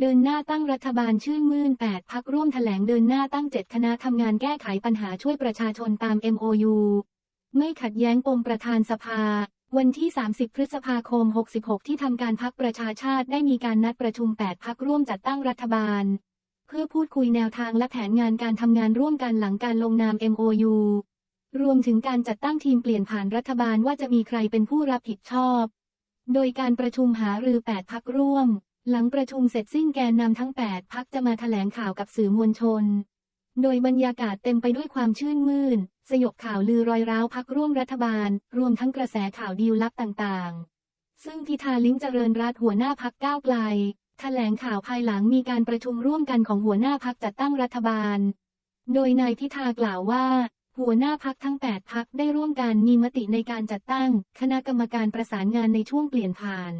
เดินหน้าตั้งรัฐบาลชื่นมื่น 8 พักร่วมแถลงเดินหน้าตั้ง 7 คณะทำงานแก้ไขปัญหาช่วยประชาชนตาม MOU ไม่ขัดแย้งปมประธานสภา วันที่ 30 พฤษภาคม 66 ที่ทำการพักประชาชาติได้มีการนัดประชุม 8 พักร่วมจัดตั้งรัฐบาล เพื่อพูดคุยแนวทางและแผนงานการทำงานร่วมกันหลังการลงนาม MOU รวมถึงการจัดตั้งทีมเปลี่ยนผ่านรัฐบาลว่าจะมีใครเป็นผู้รับผิดชอบ โดยการประชุมหารือ 8 พักร่วม หลังประชุมเสร็จสิ้นแกนนำทั้ง 8พักจะมาแถลงข่าวกับสื่อมวลชน โดยบรรยากาศเต็มไปด้วยความชื่นมื่น สยบข่าวลือรอยร้าวพักร่วมรัฐบาล รวมทั้งกระแสข่าวดีลลับต่างๆ ซึ่งพิธาลิ้มเจริญรัตหัวหน้าพักก้าวไกลแถลงข่าวภายหลังมีการประชุมร่วมกันของหัวหน้าพักจัดตั้งรัฐบาล โดยนายพิธากล่าวว่า หัวหน้าพักทั้ง 8 พักได้ร่วมกันมีมติในการจัดตั้ง คณะกรรมการประสานงานในช่วงเปลี่ยนผ่าน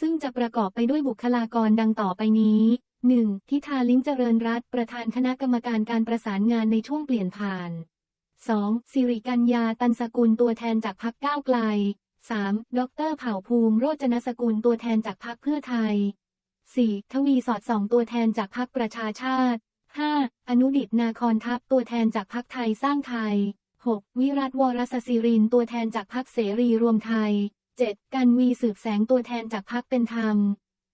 ซึ่งจะประกอบไปด้วยบุคลากรดังต่อไปนี้ 1. พิธาลิ้มเจริญรัตประธานคณะกรรมการการประสานงานในช่วงเปลี่ยนผ่าน 2. สิริกัญญาตันสกุลตัวแทนจากพักก้าวไกล 3. ดรเผ่าภูมิโรจนสกุลตัวแทนจากพักเพื่อไทย 4. ทวีสอดสองตัวแทนจากพักประชาชาติ 5. อนุดิตนาคอนทัพตัวแทนจากพักไทยสร้างไทย 6. วิรัตวรสศิรินตัวแทนจากพักเสรีรวมไทย 7. กันวีสืบแสงตัวแทนจากพักเป็นธรรม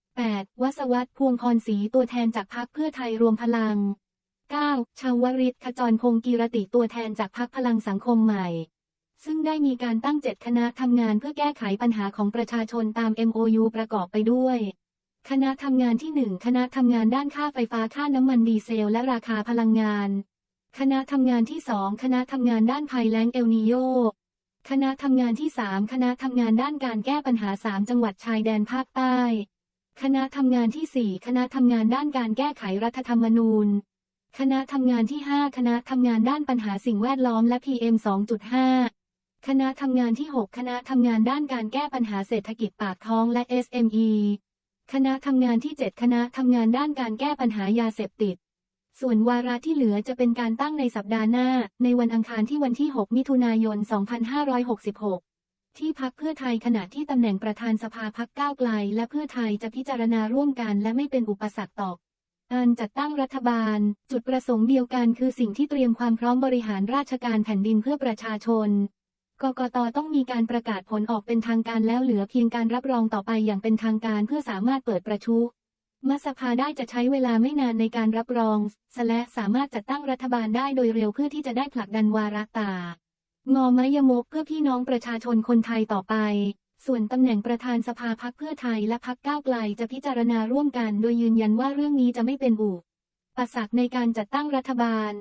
8. วสวัตพวงพรศรีตัวแทนจากพักเพื่อไทยรวมพลัง 9. ชาวริตขจรพงกีรติตัวแทนจากพักพลังสังคมใหม่ ซึ่งได้มีการตั้งเจ็ดคณะทำงานเพื่อแก้ไขปัญหาของประชาชนตาม MOU ประกอบไปด้วย คณะทำงานที่ 1 คณะทำงานด้านค่าไฟฟ้าค่าน้ำมันดีเซลและราคาพลังงาน คณะทำงานที่ 2 คณะทำงานด้านภัยแล้งเอลนิโย คณะทำงานที่ 3 คณะทำงานด้านการแก้ปัญหา 3 จังหวัดชายแดนภาคใต้ คณะทำงานที่ 4 คณะทำงานด้านการแก้ไขรัฐธรรมนูญ คณะทำงานที่ 5 คณะทำงานด้านปัญหาสิ่งแวดล้อมและ PM 2.5 คณะทำงานที่ 6 คณะทำงานด้านการแก้ปัญหาเศรษฐกิจปากท้องและ SME คณะทำงานที่ 7 คณะทำงานด้านการแก้ปัญหายาเสพติด ส่วนวาระที่เหลือจะเป็นการตั้งในสัปดาห์หน้า ในวันอังคารที่วันที่ 6 มิถุนายน 2566 ที่พักเพื่อไทยขณะที่ตำแหน่งประธานสภาพักก้าวไกล และเพื่อไทยจะพิจารณาร่วมกันและไม่เป็นอุปสรรคต่อการจัดตั้งรัฐบาล จุดประสงค์เดียวกันคือสิ่งที่เตรียมความพร้อมบริหารราชการแผ่นดินเพื่อประชาชนกกตต้องมีการประกาศผลออกเป็นทางการแล้วเหลือเพียงการรับรองต่อไปอย่างเป็นทางการเพื่อสามารถเปิดประชุม มาสภาได้จะใช้เวลาไม่นานในการรับรองและสามารถจัดตั้งรัฐบาลได้โดยเร็วเพื่อที่จะได้ผลักดันวาระตางอมยมกเพื่อพี่น้องประชาชนคนไทยต่อไป ส่วนตำแหน่งประธานสภาพักเพื่อไทยและพักก้าวไกลจะพิจารณาร่วมกัน โดยยืนยันว่าเรื่องนี้จะไม่เป็นอุปสรรคในการจัดตั้งรัฐบาล